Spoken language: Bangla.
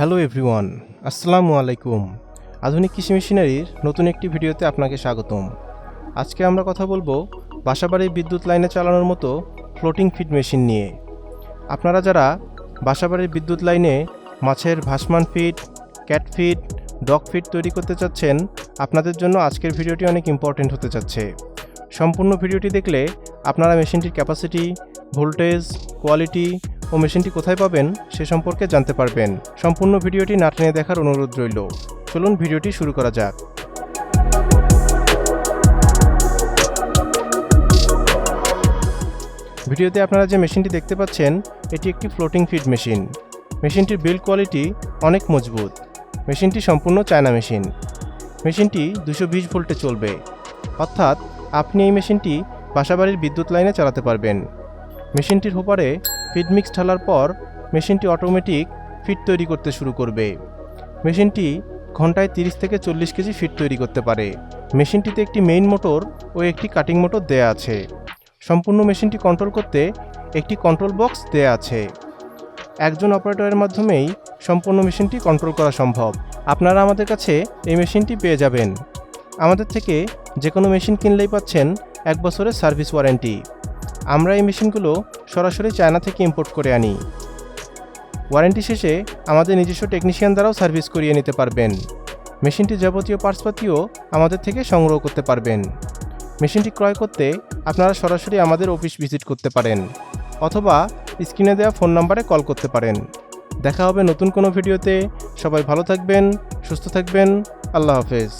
হ্যালো এভরিওয়ান, আসসালামু আলাইকুম। আধুনিক কৃষি মেশিনারির নতুন একটি ভিডিওতে আপনাকে স্বাগতম। আজকে আমরা কথা বলব বাসাবাড়ির বিদ্যুৎ লাইনে চালানোর মতো ফ্লোটিং ফিড মেশিন নিয়ে। আপনারা যারা বাসাবাড়ির বিদ্যুৎ লাইনে মাছের ভাসমান feed cat feed dog feed তৈরি করতে চাচ্ছেন, আপনাদের জন্য আজকের ভিডিওটি অনেক ইম্পর্টেন্ট হতে যাচ্ছে সম্পূর্ণ ভিডিওটি দেখলে আপনারা মেশিনটির ক্যাপাসিটি, ভোল্টেজ, কোয়ালিটি ও মেশিনটি কোথায় পাবেন সে সম্পর্কে জানতে পারবেন। সম্পূর্ণ ভিডিওটি না টেনে দেখার অনুরোধ রইল। চলুন ভিডিওটি শুরু করা যাক। ভিডিওতে আপনারা যে মেশিনটি দেখতে পাচ্ছেন, এটি একটি ফ্লোটিং ফিড মেশিন মেশিনটির বিল্ড কোয়ালিটি অনেক মজবুত। মেশিনটি সম্পূর্ণ চায়না মেশিন। মেশিনটি দুশো বিশ ভোল্টে চলবে। অর্থাৎ আপনি এই মেশিনটি বাসাবাড়ির বিদ্যুৎ লাইনে চালাতে পারবেন। মেশিনটির হোপারে ফিড মিক্স ঢালার পর মেশিনটি অটোমেটিক ফিড তৈরি করতে শুরু করবে। মেশিনটি ঘন্টায় তিরিশ থেকে চল্লিশ কেজি ফিড তৈরি করতে পারে। মেশিনটিতে একটি মেইন মোটর ও একটি কাটিং মোটর দেয়া আছে। সম্পূর্ণ মেশিনটি কন্ট্রোল করতে একটি কন্ট্রোল বক্স দেয়া আছে। একজন অপারেটরের মাধ্যমেই সম্পূর্ণ মেশিনটি কন্ট্রোল করা সম্ভব। আপনারা আমাদের কাছে এই মেশিনটি পেয়ে যাবেন। আমাদের থেকে যে কোনো মেশিন কিনলেই পাচ্ছেন এক বছরের সার্ভিস ওয়ারেন্টি। আমরা এই মেশিনগুলো সরাসরি চায়না থেকে ইম্পোর্ট করে আনি। ওয়ারেন্টি শেষে আমাদের নিজস্ব টেকনিশিয়ান দ্বারাও সার্ভিস করিয়ে নিতে পারবেন। মেশিনটি যাবতীয় পার্টসপাতিও আমাদের থেকে সংগ্রহ করতে পারবেন। মেশিনটি ক্রয় করতে আপনারা সরাসরি আমাদের অফিস ভিজিট করতে পারেন, অথবা স্ক্রিনে দেওয়া ফোন নম্বরে কল করতে পারেন। দেখা হবে নতুন কোনো ভিডিওতে সবাই ভালো থাকবেন, সুস্থ থাকবেন। আল্লাহ হাফেজ।